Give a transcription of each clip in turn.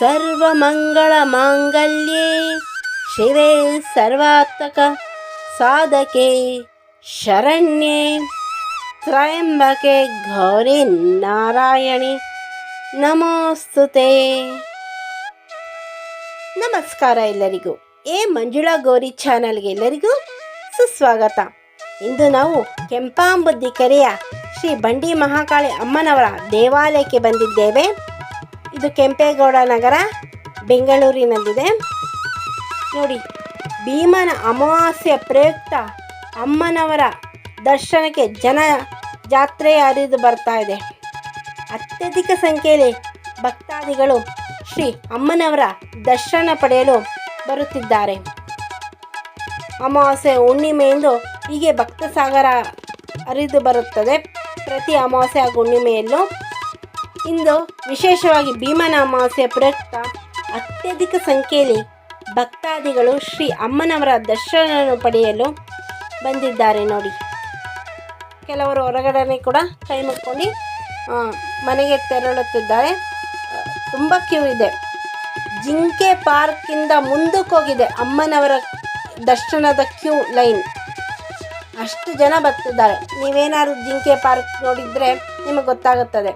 ಸರ್ವಮಂಗಳಮಾಂಗಲ್ಯೆ. ಶಿವೇ ಸರ್ವಾತ್ಮಕ ಸಾಧಕೆ ಶರಣ್ಯೆ. ತ್ರಯಂಬಕೆ ಗೌರಿ ನಾರಾಯಣಿ. ನಮೋಸ್ತುತೆ. ನಮಸ್ಕಾರ ಎಲ್ಲರಿಗೂ. ಎ ಮಂಜುಳಾ ಗೌರಿ ಚಾನಲ್ಗೆ ಎಲ್ಲರಿಗೂ ಸುಸ್ವಾಗತ. ಇಂದು ನಾವು ಕೆಂಪಾಂಬುದ್ದಿ ಕೆರೆಯ ಶ್ರೀ ಬಂಡಿ ಮಹಾಕಾಳಿ ಅಮ್ಮನವರ ದೇವಾಲಯಕ್ಕೆ ಬಂದಿದ್ದೇವೆ. ಇದು ಕೆಂಪೇಗೌಡ ನಗರ, ಬೆಂಗಳೂರಿನಲ್ಲಿದೆ. ನೋಡಿ, ಭೀಮನ ಅಮಾವಾಸ್ಯ ಪ್ರಯುಕ್ತ ಅಮ್ಮನವರ ದರ್ಶನಕ್ಕೆ ಜನ ಜಾತ್ರೆ ಹರಿದು ಬರ್ತಾ ಇದೆ. ಅತ್ಯಧಿಕ ಸಂಖ್ಯೆಯಲ್ಲಿ ಭಕ್ತಾದಿಗಳು ಶ್ರೀ ಅಮ್ಮನವರ ದರ್ಶನ ಪಡೆಯಲು ಬರುತ್ತಿದ್ದಾರೆ. ಅಮಾವಾಸ್ಯೆ ಹುಣ್ಣಿಮೆಯಂದು ಹೀಗೆ ಭಕ್ತ ಸಾಗರ ಹರಿದು ಬರುತ್ತದೆ. ಪ್ರತಿ ಅಮಾವಾಸ್ಯೆ ಹಾಗೂ ಹುಣ್ಣಿಮೆಯಲ್ಲೂ ಇಂದು ವಿಶೇಷವಾಗಿ ಭೀಮನ ಅಮಾವಾಸ್ಯ ಪ್ರಯುಕ್ತ ಅತ್ಯಧಿಕ ಸಂಖ್ಯೆಯಲ್ಲಿ ಭಕ್ತಾದಿಗಳು ಶ್ರೀ ಅಮ್ಮನವರ ದರ್ಶನವನ್ನು ಪಡೆಯಲು ಬಂದಿದ್ದಾರೆ ನೋಡಿ. ಕೆಲವರು ಹೊರಗಡೆ ಕೂಡ ಕೈ ಮುಕ್ಕೊಂಡು ಮನೆಗೆ ತೆರಳುತ್ತಿದ್ದಾರೆ. ತುಂಬ ಕ್ಯೂ ಇದೆ. ಜಿಂಕೆ ಪಾರ್ಕಿಂದ ಮುಂದಕ್ಕೆ ಹೋಗಿದೆ ಅಮ್ಮನವರ ದರ್ಶನದ ಕ್ಯೂ ಲೈನ್. ಅಷ್ಟು ಜನ ಬರ್ತಿದ್ದಾರೆ. ನೀವೇನಾದ್ರು ಜಿಂಕೆ ಪಾರ್ಕ್ ನೋಡಿದರೆ ನಿಮಗೆ ಗೊತ್ತಾಗುತ್ತದೆ.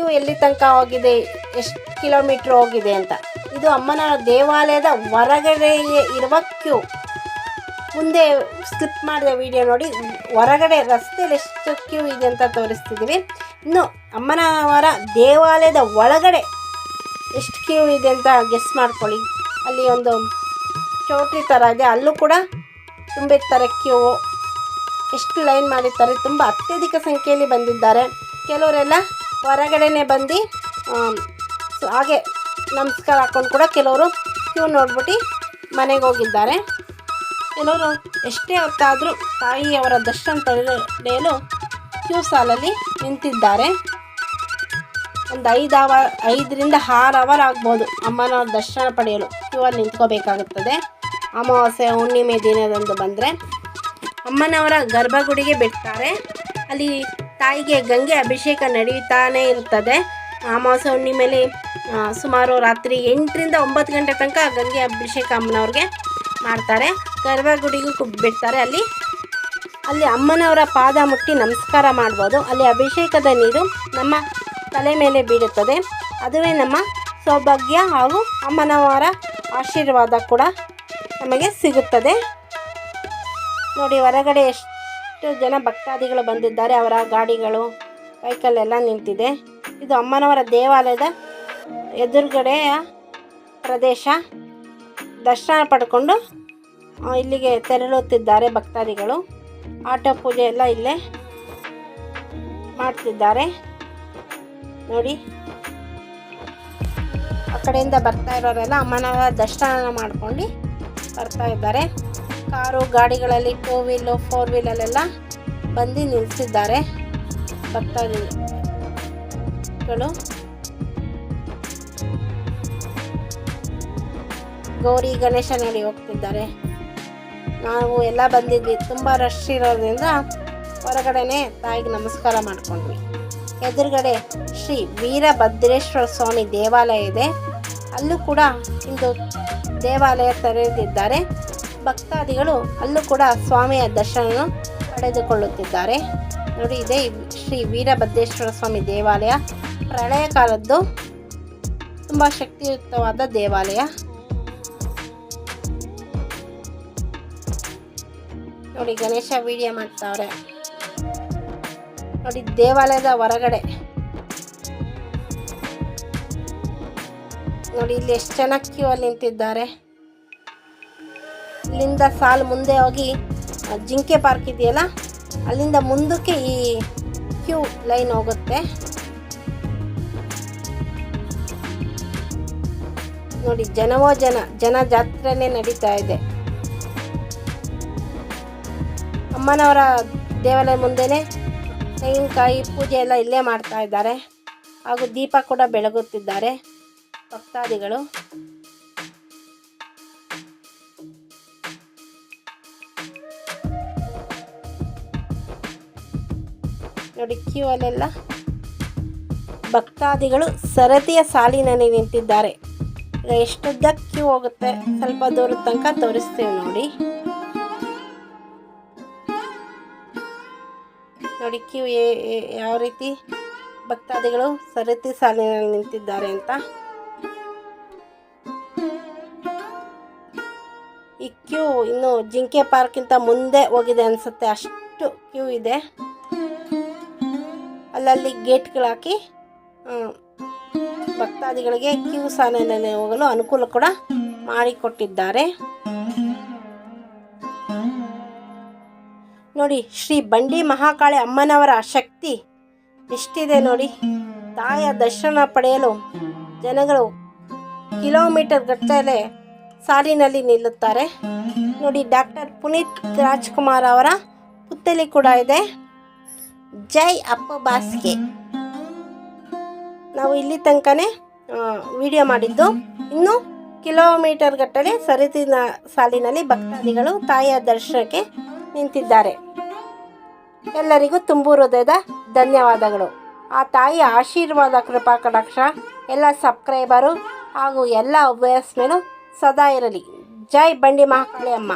ಕ್ಯೂ ಎಲ್ಲಿ ತನಕ ಹೋಗಿದೆ, ಎಷ್ಟು ಕಿಲೋಮೀಟ್ರ್ ಹೋಗಿದೆ ಅಂತ. ಇದು ಅಮ್ಮನ ದೇವಾಲಯದ ಹೊರಗಡೆ ಇರುವ ಕ್ಯೂ. ಮುಂದೆ ಸ್ಕಿಪ್ ಮಾಡಿದ ವಿಡಿಯೋ ನೋಡಿ, ಹೊರಗಡೆ ರಸ್ತೆಯಲ್ಲಿ ಎಷ್ಟು ಕ್ಯೂ ಇದೆ ಅಂತ ತೋರಿಸ್ತಿದ್ದೀವಿ. ಇನ್ನು ಅಮ್ಮನವರ ದೇವಾಲಯದ ಒಳಗಡೆ ಎಷ್ಟು ಕ್ಯೂ ಇದೆ ಅಂತ ಗೆಸ್ ಮಾಡ್ಕೊಳ್ಳಿ. ಅಲ್ಲಿ ಒಂದು ಚೌಟ್ರಿ ಥರ ಇದೆ. ಅಲ್ಲೂ ಕೂಡ ತುಂಬಿರ್ತಾರೆ ಕ್ಯೂ. ಎಷ್ಟು ಲೈನ್ ಮಾಡಿರ್ತಾರೆ, ತುಂಬ ಅತ್ಯಧಿಕ ಸಂಖ್ಯೆಯಲ್ಲಿ ಬಂದಿದ್ದಾರೆ. ಕೆಲವರೆಲ್ಲ ಹೊರಗಡೆನೆ ಬಂದು ಹಾಗೆ ನಮಸ್ಕಾರ ಹಾಕೊಂಡು ಕೂಡ ಕೆಲವರು ಕ್ಯೂ ನೋಡ್ಬಿಟ್ಟು ಮನೆಗೆ ಹೋಗಿದ್ದಾರೆ. ಕೆಲವರು ಎಷ್ಟೇ ಹೊತ್ತಾದರೂ ತಾಯಿಯವರ ದರ್ಶನ ಪಡೆಯಲು ಕ್ಯೂ ಸಾಲಲ್ಲಿ ನಿಂತಿದ್ದಾರೆ. ಒಂದು ಐದು ಅವರ್, ಐದರಿಂದ ಆರು ಅವರ್ ಆಗ್ಬೋದು ಅಮ್ಮನ ದರ್ಶನ ಪಡೆಯಲು ಕ್ಯೂ ಅಲ್ಲಿ ನಿಂತ್ಕೋಬೇಕಾಗುತ್ತದೆ. ಅಮಾವಾಸ್ಯೆ, ಹುಣ್ಣಿಮೆ ದಿನದಂದು ಬಂದರೆ ಅಮ್ಮನವರ ಗರ್ಭಗುಡಿಗೆ ಬಿಡ್ತಾರೆ. ಅಲ್ಲಿ ತಾಯಿಗೆ ಗಂಗೆ ಅಭಿಷೇಕ ನಡೆಯುತ್ತಾನೇ ಇರುತ್ತದೆ ಅಮಾವಾಸ್ಯ ಹುಣ್ಣಿಮೆಯಲ್ಲಿ ಸುಮಾರು ರಾತ್ರಿ ಎಂಟರಿಂದ ಒಂಬತ್ತು ಗಂಟೆ ತನಕ ಗಂಗೆ ಅಭಿಷೇಕ ಅಮ್ಮನವ್ರಿಗೆ ಮಾಡ್ತಾರೆ. ಗರ್ಭಗುಡಿಗೂ ಕುಬ್ಬಿಡ್ತಾರೆ ಅಲ್ಲಿ ಅಲ್ಲಿ ಅಮ್ಮನವರ ಪಾದ ಮುಟ್ಟಿ ನಮಸ್ಕಾರ ಮಾಡ್ಬೋದು. ಅಲ್ಲಿ ಅಭಿಷೇಕದ ನೀರು ನಮ್ಮ ತಲೆ ಮೇಲೆ ಬೀಳುತ್ತದೆ. ಅದುವೇ ನಮ್ಮ ಸೌಭಾಗ್ಯ ಹಾಗೂ ಅಮ್ಮನವರ ಆಶೀರ್ವಾದ ಕೂಡ ನಮಗೆ ಸಿಗುತ್ತದೆ. ನೋಡಿ, ಹೊರಗಡೆ ಎಷ್ಟು ಜನ ಭಕ್ತಾದಿಗಳು ಬಂದಿದ್ದಾರೆ. ಅವರ ಗಾಡಿಗಳು ವೆಹಿಕಲ್ ಎಲ್ಲ ನಿಂತಿದೆ. ಇದು ಅಮ್ಮನವರ ದೇವಾಲಯದ ಎದುರುಗಡೆಯ ಪ್ರದೇಶ. ದರ್ಶನ ಪಡ್ಕೊಂಡು ಇಲ್ಲಿಗೆ ತೆರಳುತ್ತಿದ್ದಾರೆ ಭಕ್ತಾದಿಗಳು. ಆಟೋ ಪೂಜೆ ಎಲ್ಲ ಇಲ್ಲೇ ಮಾಡ್ತಿದ್ದಾರೆ. ನೋಡಿ. ಆ ಕಡೆಯಿಂದ ಬರ್ತಾ ಇರೋರೆಲ್ಲ ಅಮ್ಮನವರ ದರ್ಶನ ಮಾಡ್ಕೊಂಡು ಬರ್ತಾ ಇದ್ದಾರೆ. ಕಾರು ಗಾಡಿಗಳಲ್ಲಿ ಟೂ ವೀಲು ಫೋರ್ ವೀಲಲ್ಲೆಲ್ಲ ಬಂದು ನಿಲ್ಲಿಸಿದ್ದಾರೆ ಭಕ್ತಾದಿಗಳು ಗೌರಿ ಗಣೇಶ ನೋಡಿ ಹೋಗ್ತಿದ್ದಾರೆ. ನಾವು ಎಲ್ಲ ಬಂದಿದ್ವಿ. ತುಂಬ ರಶ್ ಇರೋದ್ರಿಂದ ಹೊರಗಡೆನೆ ತಾಯಿಗೆ ನಮಸ್ಕಾರ ಮಾಡ್ಕೊಂಡ್ವಿ. ಎದುರುಗಡೆ ಶ್ರೀ ವೀರಭದ್ರೇಶ್ವರ ಸ್ವಾಮಿ ದೇವಾಲಯ ಇದೆ. ಅಲ್ಲೂ ಕೂಡ ಇಂದು ದೇವಾಲಯ ತೆರೆದಿದ್ದಾರೆ. ಭಕ್ತಾದಿಗಳು ಅಲ್ಲೂ ಕೂಡ ಸ್ವಾಮಿಯ ದರ್ಶನ ಪಡೆದುಕೊಳ್ಳುತ್ತಿದ್ದಾರೆ. ನೋಡಿ, ಇದೇ ಶ್ರೀ ವೀರಭದ್ರೇಶ್ವರ ಸ್ವಾಮಿ ದೇವಾಲಯ. ಪ್ರಳಯ ಕಾಲದ್ದು ತುಂಬ ಶಕ್ತಿಯುತವಾದ ದೇವಾಲಯ. ನೋಡಿ, ಗಣೇಶ ವಿಡಿಯೋ ಮಾಡ್ತಾವ್ರೆ. ನೋಡಿ, ದೇವಾಲಯದ ಹೊರಗಡೆ. ನೋಡಿ, ಇಲ್ಲಿ ಎಷ್ಟು ಜನ ಕ್ಯೂ ಅಲ್ಲಿ ನಿಂತಿದ್ದಾರೆ. ಇಲ್ಲಿಂದ ಸಾಲು ಮುಂದೆ ಹೋಗಿ ಜಿಂಕೆ ಪಾರ್ಕ್ ಇದೆಯಲ್ಲ? ಅಲ್ಲಿಂದ ಮುಂದಕ್ಕೆ ಈ ಕ್ಯೂ ಲೈನ್ ಹೋಗುತ್ತೆ. ನೋಡಿ, ಜನವೋ ಜನ ಜನ ಜಾತ್ರೆನೇ ನಡೀತಾ ಇದೆ. ಅಮ್ಮನವರ ದೇವಾಲಯ ಮುಂದೆನೆ ತೆಂಗಿನಕಾಯಿ ಪೂಜೆ ಎಲ್ಲ ಇಲ್ಲೇ ಮಾಡ್ತಾ ಇದ್ದಾರೆ. ಹಾಗೂ ದೀಪ ಕೂಡ ಬೆಳಗುತ್ತಿದ್ದಾರೆ ಭಕ್ತಾದಿಗಳು. ನೋಡಿ, ಕ್ಯೂ ಅಲ್ಲೆಲ್ಲ ಭಕ್ತಾದಿಗಳು ಸರತಿಯ ಸಾಲಿನಲ್ಲಿ ನಿಂತಿದ್ದಾರೆ. ಈಗ ಎಷ್ಟುದ್ದ ಕ್ಯೂ ಹೋಗುತ್ತೆ ಸ್ವಲ್ಪ ದೂರದ ತನಕ ತೋರಿಸ್ತೀವಿ ನೋಡಿ. ನೋಡಿ, ಕ್ಯೂ ಯಾವ ರೀತಿ ಭಕ್ತಾದಿಗಳು ಸರತಿ ಸಾಲಿನಲ್ಲಿ ನಿಂತಿದ್ದಾರೆ ಅಂತ. ಈ ಕ್ಯೂ ಇನ್ನು ಜಿಂಕೆ ಪಾರ್ಕ್ಗಿಂತ ಮುಂದೆ ಹೋಗಿದೆ ಅನ್ಸುತ್ತೆ. ಅಷ್ಟು ಕ್ಯೂ ಇದೆ. ಅಲ್ಲಲ್ಲಿ ಗೇಟ್ಗಳಾಕಿ ಭಕ್ತಾದಿಗಳಿಗೆ ಕ್ಯೂ ಸಾಲಿನಲ್ಲಿ ಹೋಗಲು ಅನುಕೂಲ ಕೂಡ ಮಾಡಿಕೊಟ್ಟಿದ್ದಾರೆ. ನೋಡಿ, ಶ್ರೀ ಬಂಡಿ ಮಹಾಕಾಳಿ ಅಮ್ಮನವರ ಶಕ್ತಿ ಎಷ್ಟಿದೆ ನೋಡಿ. ತಾಯ ದರ್ಶನ ಪಡೆಯಲು ಜನಗಳು ಕಿಲೋಮೀಟರ್ ಗಟ್ಟಲೆ ಸಾಲಿನಲ್ಲಿ ನಿಲ್ಲುತ್ತಾರೆ. ನೋಡಿ, ಡಾಕ್ಟರ್ ಪುನೀತ್ ರಾಜ್ಕುಮಾರ್ ಅವರ ಪುತ್ತಲಿ ಕೂಡ ಇದೆ. ಜೈ ಅಪ್ಪ ಬಾಸ್ಗೆ. ನಾವು ಇಲ್ಲಿ ತನಕನೇ ವಿಡಿಯೋ ಮಾಡಿದ್ದು. ಇನ್ನು ಕಿಲೋಮೀಟರ್ ಗಟ್ಟಲೆ ಸರಿದಿನ ಸಾಲಿನಲ್ಲಿ ಭಕ್ತಾದಿಗಳು, ತಾಯಿಯ ದರ್ಶನಕ್ಕೆ ನಿಂತಿದ್ದಾರೆ. ಎಲ್ಲರಿಗೂ ತುಂಬು ಹೃದಯದ ಧನ್ಯವಾದಗಳು. ಆ ತಾಯಿಯ ಆಶೀರ್ವಾದ, ಕೃಪಾ, ಕಟಾಕ್ಷ, ಎಲ್ಲ ಸಬ್ಸ್ಕ್ರೈಬರು ಹಾಗೂ ಎಲ್ಲ ಅಭ್ಯಾಸ ಸದಾ ಇರಲಿ. ಜೈ ಬಂಡಿ ಮಹಾಕಾಳಿ ಅಮ್ಮ.